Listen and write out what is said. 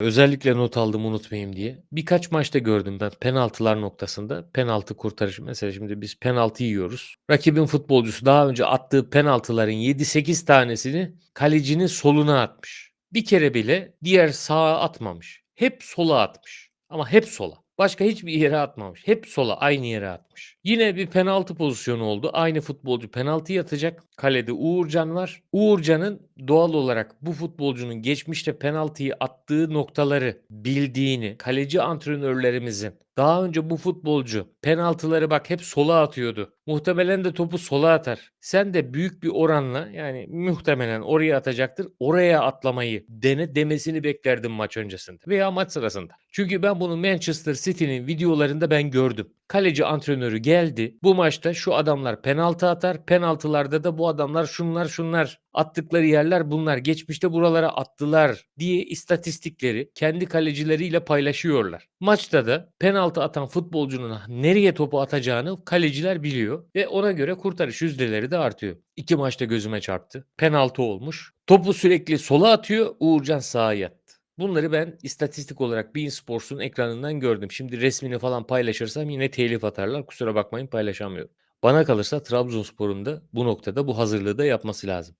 Özellikle not aldım unutmayayım diye. Birkaç maçta gördüm ben penaltılar noktasında penaltı kurtarışı. Mesela şimdi biz penaltı yiyoruz. Rakibin futbolcusu daha önce attığı penaltıların 7-8 tanesini kalecinin soluna atmış. Bir kere bile diğer sağa atmamış. Hep sola atmış. Ama hep sola. Başka hiçbir yere atmamış. Hep sola aynı yere atmış. Yine bir penaltı pozisyonu oldu. Aynı futbolcu penaltı yatacak. Kalede Uğurcan var. Uğurcan'ın doğal olarak bu futbolcunun geçmişte penaltıyı attığı noktaları bildiğini, kaleci antrenörlerimizin daha önce bu futbolcu penaltıları bak hep sola atıyordu. Muhtemelen de topu sola atar. Sen de büyük bir oranla yani muhtemelen oraya atacaktır. Oraya atlamayı dene demesini beklerdim maç öncesinde veya maç sırasında. Çünkü ben bunu Manchester City'nin videolarında ben gördüm. Kaleci antrenörü geldi. Bu maçta şu adamlar penaltı atar. Penaltılarda da bu adamlar şunlar şunlar attıkları yerler bunlar. Geçmişte buralara attılar diye istatistikleri kendi kalecileriyle paylaşıyorlar. Maçta da penaltı atan futbolcunun nereye topu atacağını kaleciler biliyor ve ona göre kurtarış yüzdeleri de artıyor. İki maçta gözüme çarptı. Penaltı olmuş. Topu sürekli sola atıyor. Uğurcan sağa. Bunları ben istatistik olarak Bein Sports'un ekranından gördüm. Şimdi resmini falan paylaşırsam yine telif atarlar. Kusura bakmayın paylaşamıyorum. Bana kalırsa Trabzonspor'un da bu noktada bu hazırlığı da yapması lazım.